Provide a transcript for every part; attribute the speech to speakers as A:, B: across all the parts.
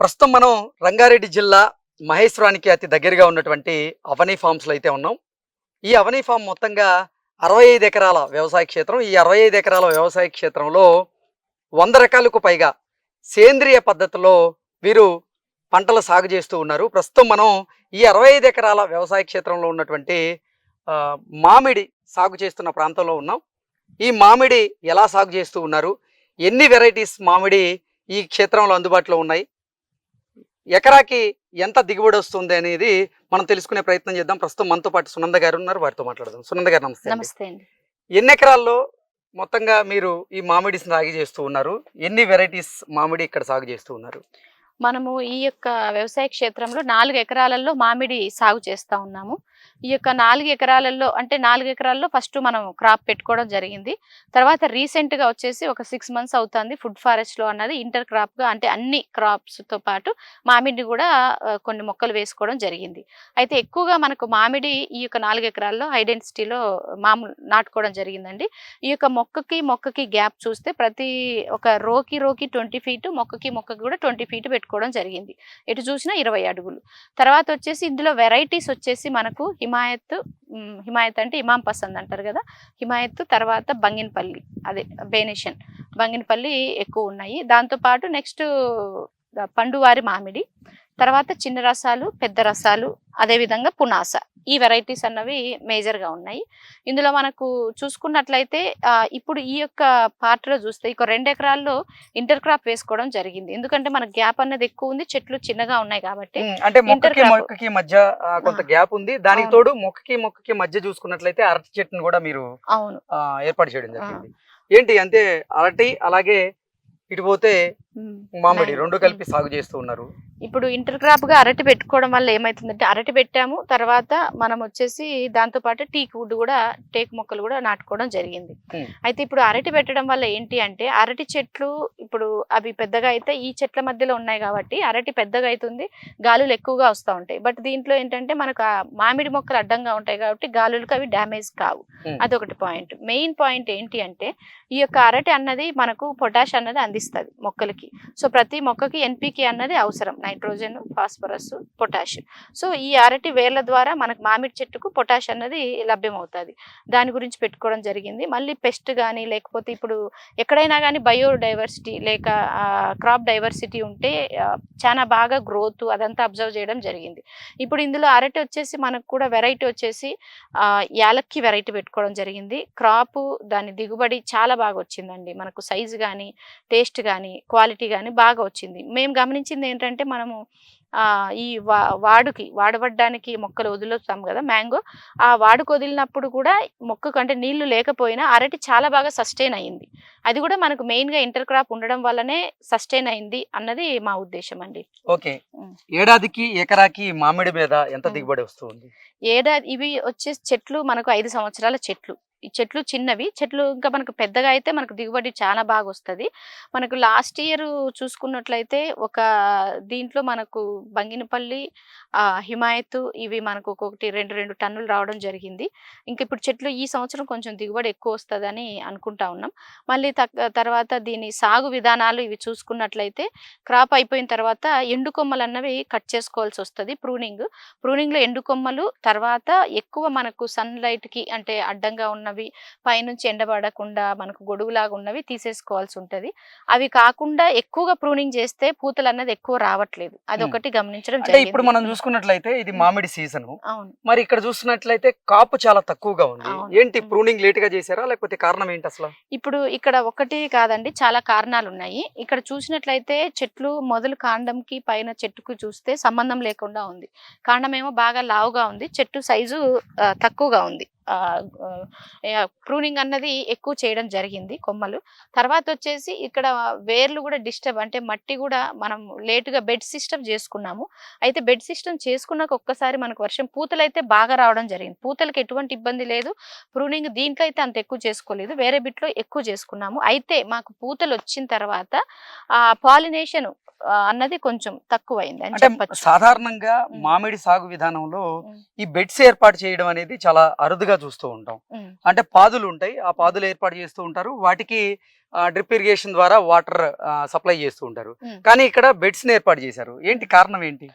A: ప్రస్తుతం మనం రంగారెడ్డి జిల్లా మహేశ్వరానికి అతి దగ్గరగా ఉన్నటువంటి అవనీ ఫామ్స్లో అయితే ఉన్నాం. ఈ అవనీ ఫామ్ మొత్తంగా అరవై ఐదు ఎకరాల వ్యవసాయ క్షేత్రం ఈ అరవై ఐదు ఎకరాల వ్యవసాయ క్షేత్రంలో వంద రకాలకు పైగా సేంద్రియ పద్ధతిలో వీరు పంటలు సాగు చేస్తూ ఉన్నారు. ప్రస్తుతం మనం ఈ అరవై ఐదు ఎకరాల వ్యవసాయ క్షేత్రంలో ఉన్నటువంటి మామిడి సాగు చేస్తున్న ప్రాంతంలో ఉన్నాం. ఈ మామిడి ఎలా సాగు చేస్తూ ఉన్నారు? ఎన్ని వెరైటీస్ మామిడి ఈ క్షేత్రంలో అందుబాటులో ఉన్నాయి? ఎకరాకి ఎంత దిగుబడి వస్తుంది అనేది మనం తెలుసుకునే ప్రయత్నం చేద్దాం. ప్రస్తుతం మనతో పాటు సునంద గారు ఉన్నారు. వారితో మాట్లాడదాం. సునంద గారు నమస్తే.
B: నమస్తే
A: ఎన్ని ఎకరాల్లో మొత్తంగా మీరు ఈ మామిడి సాగు చేస్తూ ఉన్నారు? ఎన్ని వెరైటీస్ మామిడి ఇక్కడ సాగు చేస్తూ ఉన్నారు?
B: మనము ఈ యొక్క వ్యవసాయ క్షేత్రంలో నాలుగు ఎకరాలలో మామిడి సాగు చేస్తూ ఉన్నాము. ఈ యొక్క నాలుగు ఎకరాలలో అంటే నాలుగు ఎకరాల్లో ఫస్ట్ మనం క్రాప్ పెట్టుకోవడం జరిగింది. తర్వాత రీసెంట్గా వచ్చేసి ఒక సిక్స్ మంత్స్ అవుతుంది ఫుడ్ ఫారెస్ట్లో అన్నది ఇంటర్ క్రాప్గా అంటే అన్ని క్రాప్స్తో పాటు మామిడిని కూడా కొన్ని మొక్కలు వేసుకోవడం జరిగింది. అయితే ఎక్కువగా మనకు మామిడి ఈ యొక్క నాలుగు ఎకరాల్లో ఐడెంటిటీలో మామూలు నాటుకోవడం జరిగిందండి. ఈ యొక్క మొక్కకి మొక్కకి గ్యాప్ చూస్తే ప్రతి ఒక రోకి రోకి ట్వంటీ ఫీట్ మొక్కకి మొక్కకి కూడా ట్వంటీ ఫీట్ పెట్టుకోవడం జరిగింది. ఎటు చూసినా ఇరవై అడుగులు. తర్వాత వచ్చేసి ఇందులో వెరైటీస్ వచ్చేసి మనకు హిమాయత్ హిమాయత్ అంటే ఇమాం పసంద్ అంటారు కదా? హిమాయత్ తర్వాత బంగినపల్లి అదే బేనేషన్. బంగినపల్లి ఎక్కువ ఉన్నాయి. దాంతోపాటు నెక్స్ట్ పండువారి మామిడి తర్వాత చిన్న రసాలు పెద్ద రసాలు అదేవిధంగా పునాస. ఈ వెరైటీస్ అన్నవి మేజర్గా ఉన్నాయి ఇందులో మనకు చూసుకున్నట్లయితే ఇప్పుడు ఈ యొక్క పార్ట్లో చూస్తే ఇక రెండు ఎకరాల్లో ఇంటర్ క్రాప్ వేసుకోవడం జరిగింది ఎందుకంటే మన గ్యాప్ అన్నది ఎక్కువ ఉంది చెట్లు చిన్నగా ఉన్నాయి కాబట్టి
A: అంటే మొక్కకి. మొక్కకి మధ్య కొంత. గ్యాప్ ఉంది దానికి. తోడు మొక్కకి మొక్కకి మధ్య చూసుకున్నట్లయితే అరటి చెట్టును కూడా మీరు
B: అవును
A: ఏర్పాటు చేయడం జరిగింది ఏంటి అంటే అరటి అలాగే ఇటు పోతే. మామిడి. రెండు కలిపి సాగు చేస్తూ ఉన్నారు.
B: ఇప్పుడు ఇంటర్ క్రాప్గా అరటి పెట్టుకోవడం వల్ల ఏమైతుందంటే అరటి పెట్టాము తర్వాత మనం వచ్చేసి దాంతో పాటు టీక్ వుడ్ కూడా టేక్ మొక్కలు కూడా నాటుకోవడం జరిగింది. అయితే ఇప్పుడు అరటి పెట్టడం వల్ల ఏంటి అంటే అరటి చెట్లు ఇప్పుడు అవి పెద్దగా అయితే ఈ చెట్ల మధ్యలో ఉన్నాయి కాబట్టి అరటి పెద్దగా అవుతుంది గాలులు ఎక్కువగా వస్తూ ఉంటాయి. బట్ దీంట్లో ఏంటంటే మనకు ఆ మామిడి మొక్కలు అడ్డంగా ఉంటాయి కాబట్టి గాలులకు అవి డ్యామేజ్ కావు. అదొకటి పాయింట్. మెయిన్ పాయింట్ ఏంటి అంటే ఈ యొక్క అరటి అన్నది మనకు పొటాష్ అన్నది అందిస్తుంది మొక్కలకి. సో ప్రతి మొక్కకి ఎన్పికే అన్నది అవసరం. Nitrogen phosphorus potash. సో ఈ అరటి వేర్ల ద్వారా మనకు మామిడి చెట్టుకు పొటాష్ అన్నది లభ్యమవుతుంది. దాని గురించి పెట్టుకోవడం జరిగింది. మళ్ళీ పెస్ట్ కానీ లేకపోతే ఇప్పుడు ఎక్కడైనా కానీ బయో డైవర్సిటీ లేక క్రాప్ డైవర్సిటీ ఉంటే చాలా బాగా గ్రోత్ అదంతా అబ్జర్వ్ చేయడం జరిగింది. ఇప్పుడు ఇందులో అరటి వచ్చేసి మనకు కూడా వెరైటీ వచ్చేసి యాలక్కి వెరైటీ పెట్టుకోవడం జరిగింది. క్రాప్ దాని దిగుబడి చాలా బాగా వచ్చిందండి. మనకు సైజు కానీ టేస్ట్ కానీ క్వాలిటీ కానీ బాగా వచ్చింది. మేము గమనించింది ఏంటంటే మనము ఈ వా వాడుకి వాడబడ్డానికి మొక్కలు వదులుతాం కదా మ్యాంగో ఆ వాడుకు వదిలినప్పుడు కూడా మొక్కకు అంటే నీళ్ళు లేకపోయినా అరటి చాలా బాగా సస్టైన్ అయింది అది కూడా మనకు మెయిన్గా ఇంటర్ క్రాప్ ఉండడం వల్లనే సస్టైన్ అయింది అన్నది మా ఉద్దేశం అండి.
A: ఓకే. ఏడాదికి ఎకరాకి మామిడి మీద ఎంత. దిగుబడి వస్తుంది
B: ఏడాది ఇవి వచ్చే చెట్లు మనకు ఐదు సంవత్సరాల చెట్లు. ఈ చెట్లు చిన్నవి. చెట్లు ఇంకా మనకు పెద్దగా అయితే మనకు దిగుబడి చాలా బాగా వస్తుంది. మనకు లాస్ట్ ఇయర్ చూసుకున్నట్లయితే ఒక దీంట్లో మనకు బంగినపల్లి హిమాయత్ ఇవి మనకు ఒక్కొక్కటి రెండు రెండు టన్నులు రావడం జరిగింది. ఇంకా ఇప్పుడు చెట్లు ఈ సంవత్సరం కొంచెం దిగుబడి ఎక్కువ వస్తుందని అనుకుంటా ఉన్నాం. మళ్ళీ తక్- తర్వాత దీని సాగు విధానాలు ఇవి చూసుకున్నట్లయితే క్రాప్ అయిపోయిన తర్వాత ఎండు కొమ్మలు అన్నవి కట్ చేసుకోవాల్సి వస్తుంది ప్రూనింగ్. ప్రూనింగ్లో ఎండు కొమ్మలు తర్వాత ఎక్కువ మనకు సన్ లైట్కి అంటే అడ్డంగా ఉన్న ఉన్నవి పైనుంచి ఎండబడకుండా మనకు గొడుగులాగా ఉన్నవి తీసేసుకోవాల్సి ఉంటది. అవి కాకుండా ఎక్కువగా ప్రూనింగ్ చేస్తే పూతలు అన్నది ఎక్కువ రావట్లేదు. అది ఒకటి గమనించడం
A: ఇప్పుడు మనం చూసుకున్నట్లయితే ఇది మామిడి సీజన్. మరి ఇక్కడ చూస్తున్నట్లయితే కాపు చాలా తక్కువగా ఉంది. ఏంటి. ప్రూనింగ్ లేట్గా చేశారా? లేకపోతే కారణం ఏంటి అసలు?
B: ఇప్పుడు ఇక్కడ ఒకటి కాదండి చాలా కారణాలు ఉన్నాయి ఇక్కడ చూసినట్లయితే చెట్లు మొదలు కాండంకి పైన చెట్టుకు చూస్తే సంబంధం లేకుండా ఉంది. కాండం ఏమో బాగా లావుగా ఉంది. చెట్టు సైజు తక్కువగా ఉంది. ప్రూనింగ్ అన్నది ఎక్కువ చేయడం జరిగింది కొమ్మలు. తర్వాత వచ్చేసి ఇక్కడ వేర్లు కూడా డిస్టర్బ్ అంటే మట్టి కూడా మనం లేటుగా బెడ్ సిస్టమ్ చేసుకున్నాము. అయితే బెడ్ సిస్టమ్ చేసుకున్నాక ఒక్కసారి మనకు వర్షం పూతలు అయితే బాగా రావడం జరిగింది. పూతలకు ఎటువంటి ఇబ్బంది లేదు. ప్రూనింగ్ దీంట్లో అయితే అంత ఎక్కువ చేసుకోలేదు. వేరే బిట్లో ఎక్కువ చేసుకున్నాము. అయితే మాకు పూతలు వచ్చిన తర్వాత ఆ పాలినేషన్ అన్నది కొంచెం తక్కువైంది అని
A: అంటే
B: చెప్పచ్చు.
A: సాధారణంగా. మామిడి సాగు విధానంలో. ఈ బెడ్స్ ఏర్పాటు చేయడం అనేది చాలా అరుదుగా చూస్తూ ఉంటాం. అంటే పాదులు ఉంటాయి. ఆ పాదులు ఏర్పాటు చేస్తూ ఉంటారు. వాటికి డ్రిప్ ఇరిగేషన్ ద్వారా వాటర్ సప్లై చేస్తూ ఉంటారు. కానీ ఇక్కడ బెడ్స్ని ఏర్పాటు చేశారు. ఏంటి కారణం ఏంటి?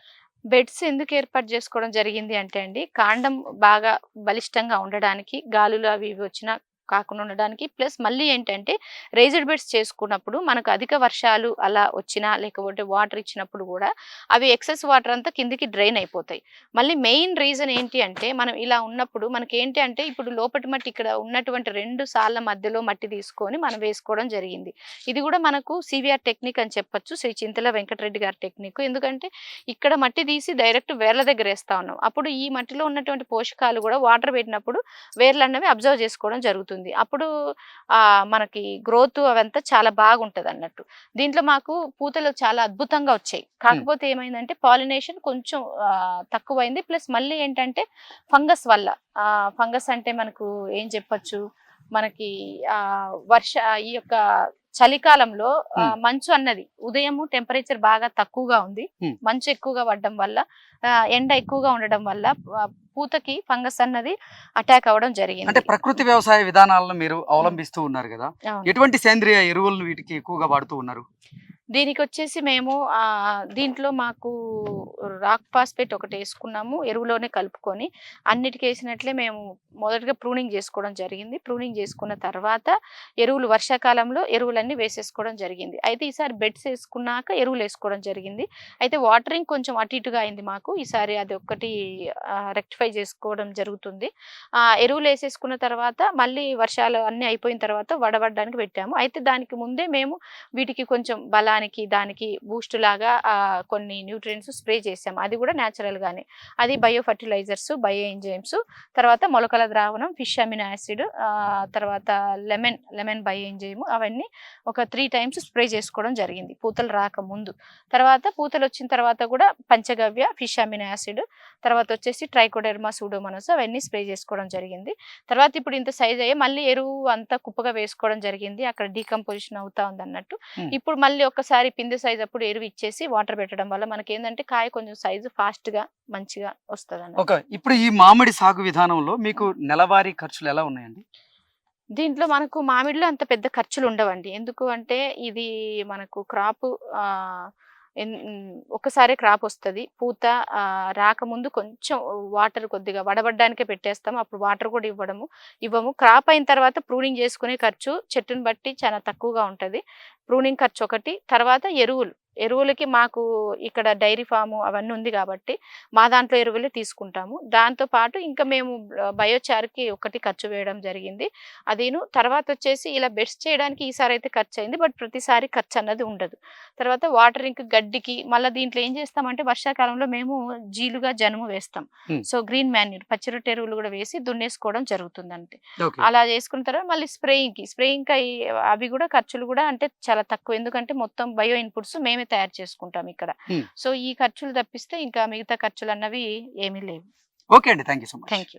B: బెడ్స్ ఎందుకు ఏర్పాటు చేసుకోవడం జరిగింది అంటే అండి కాండం బాగా బలిష్టంగా ఉండడానికి గాలులు అవి ఇవి వచ్చినా కాకుండా ఉండడానికి. ప్లస్ మళ్ళీ ఏంటంటే రేజర్ బెడ్స్ చేసుకున్నప్పుడు మనకు అధిక వర్షాలు అలా వచ్చినా లేకపోతే వాటర్ ఇచ్చినప్పుడు కూడా అవి ఎక్సెస్ వాటర్ అంతా కిందికి డ్రైన్ అయిపోతాయి. మళ్ళీ మెయిన్ రీజన్ ఏంటి అంటే మనం ఇలా ఉన్నప్పుడు మనకి ఏంటి అంటే ఇప్పుడు లోపటి మట్టి ఇక్కడ ఉన్నటువంటి రెండు సార్ల మధ్యలో మట్టి తీసుకొని మనం వేసుకోవడం జరిగింది. ఇది కూడా మనకు సివిఆర్ టెక్నిక్ అని చెప్పొచ్చు. శ్రీ చింతల వెంకటరెడ్డి గారి టెక్నిక్. ఎందుకంటే ఇక్కడ మట్టి తీసి డైరెక్ట్ వేర్ల దగ్గర వేస్తా ఉన్నాం. అప్పుడు ఈ మట్టిలో ఉన్నటువంటి పోషకాలు కూడా వాటర్ పెట్టినప్పుడు వేర్లు అన్నవి అబ్జర్వ్ చేసుకోవడం జరుగుతుంది. అప్పుడు ఆ మనకి గ్రోత్ అవంతా చాలా బాగుంటది అన్నట్టు దీంట్లో మాకు పూతలు చాలా అద్భుతంగా వచ్చాయి. కాకపోతే ఏమైందంటే పాలినేషన్ కొంచెం తక్కువైంది. ప్లస్ మళ్ళీ ఏంటంటే ఫంగస్ వల్ల. ఆ ఫంగస్ అంటే మనకు ఏం చెప్పొచ్చు? మనకి ఆ వర్ష ఈ యొక్క చలికాలంలో. మంచు అన్నది ఉదయము టెంపరేచర్ బాగా తక్కువగా ఉంది. మంచు ఎక్కువగా పడడం వల్ల ఆ, ఎండ ఎక్కువగా ఉండడం వల్ల పూతకి ఫంగస్ అన్నది అటాక్ అవ్వడం
A: అంటే
B: జరిగింది
A: ప్రకృతి వ్యవసాయ విధానాలను మీరు అవలంబిస్తూ ఉన్నారు కదా. ఎటువంటి సేంద్రియ ఎరువులను వీటికి ఎక్కువగా వాడుతూ ఉన్నారు
B: దీనికి వచ్చేసి మేము దీంట్లో మాకు రాక్ ఫాస్ఫేట్ ఒకటి వేసుకున్నాము ఎరువులోనే కలుపుకొని. అన్నిటికీ వేసినట్లే మేము మొదటగా ప్రూనింగ్ చేసుకోవడం జరిగింది. ప్రూనింగ్ చేసుకున్న తర్వాత ఎరువులు వర్షాకాలంలో ఎరువులన్నీ వేసేసుకోవడం జరిగింది. అయితే ఈసారి బెడ్స్ వేసుకున్నాక ఎరువులు వేసుకోవడం జరిగింది. అయితే వాటరింగ్ కొంచెం అటు ఇటుగా అయింది మాకు. ఈసారి అది ఒక్కటి రెక్టిఫై చేసుకోవడం జరుగుతుంది. ఆ ఎరువులు వేసేసుకున్న తర్వాత మళ్ళీ వర్షాలు అన్నీ అయిపోయిన తర్వాత వడబడడానికి పెట్టాము. అయితే దానికి ముందే మేము వీటికి కొంచెం బలా దానికి బూస్ట్ లాగా కొన్ని న్యూట్రియంట్స్ స్ప్రే చేసాము అది కూడా natural గానే. అది బయో ఫర్టిలైజర్స్ బయో ఎంజైమ్స్ తర్వాత మొలకల ద్రావణం ఫిష్ అమినో యాసిడ్ తర్వాత లెమన్ లెమన్ బయో ఎంజైమ్ అవన్నీ ఒక త్రీ టైమ్స్ స్ప్రే చేసుకోవడం జరిగింది. పూతలు రాకముందు తర్వాత పూతలు వచ్చిన తర్వాత కూడా పంచగవ్య ఫిష్ అమినో యాసిడ్ తర్వాత వచ్చేసి ట్రైకోడెర్మా సూడోమోనస్ అవన్నీ స్ప్రే చేసుకోవడం జరిగింది. తర్వాత ఇప్పుడు ఇంత సైజ్ అయ్యి మళ్ళీ ఎరువు అంతా కుప్పగా వేసుకోవడం జరిగింది. అక్కడ డీకంపోజిషన్ అవుతా ఉంది అన్నట్టు. ఇప్పుడు మళ్ళీ ఒకసారి పిండి సైజ్ అప్పుడు ఎరువు ఇచ్చేసి వాటర్ పెట్టడం వల్ల మనకి ఏంటంటే కాయ కొంచెం సైజు ఫాస్ట్గా మంచిగా వస్తుంది
A: ఇప్పుడు ఈ మామిడి సాగు విధానంలో మీకు నెలవారీ ఖర్చులు ఎలా ఉన్నాయండి?
B: దీంట్లో మనకు మామిడిలో అంత పెద్ద ఖర్చులు ఉండవండి. ఎందుకు అంటే ఇది మనకు క్రాప్ ఒకసారి క్రాప్ వస్తుంది. పూత రాకముందు కొంచెం వాటర్ కొద్దిగా వడబడ్డానికే పెట్టేస్తాము అప్పుడు వాటర్ కూడా ఇవ్వడము. ఇవ్వము. క్రాప్ అయిన తర్వాత ప్రూనింగ్ చేసుకునే ఖర్చు చెట్టుని బట్టి చాలా తక్కువగా ఉంటుంది. ప్రూనింగ్ ఖర్చు ఒకటి తర్వాత ఎరువులు. ఎరువులకి మాకు ఇక్కడ డైరీ ఫాము అవన్నీ ఉంది కాబట్టి మా దాంట్లో ఎరువులే తీసుకుంటాము. దాంతో పాటు ఇంకా మేము బయోచార్కి ఒకటి ఖర్చు వేయడం జరిగింది. అదిను తర్వాత వచ్చేసి ఇలా బెడ్స్ చేయడానికి ఈసారి అయితే ఖర్చు అయింది బట్ ప్రతిసారి ఖర్చు అన్నది ఉండదు. తర్వాత వాటరింగ్ గడ్డికి మళ్ళీ దీంట్లో ఏం చేస్తామంటే వర్షాకాలంలో మేము జీలుగా జనుము వేస్తాం. సో గ్రీన్ మాన్యూర్ పచ్చిరొట్ట ఎరువులు కూడా వేసి దున్నేసుకోవడం జరుగుతుంది అంటే అలా చేసుకున్న తర్వాత మళ్ళీ స్ప్రేయింగ్కి స్ప్రేయింగ్ అవి కూడా ఖర్చులు కూడా అంటే చాలా తక్కువ. ఎందుకంటే మొత్తం బయో ఇన్పుట్స్ మేమే తయారు చేసుకుంటాం ఇక్కడ. సో ఈ ఖర్చులు తప్పిస్తే ఇంకా మిగతా ఖర్చులు అన్నవి ఏమీ లేవు.
A: ఓకే అండి. Thank you so much.
B: Thank you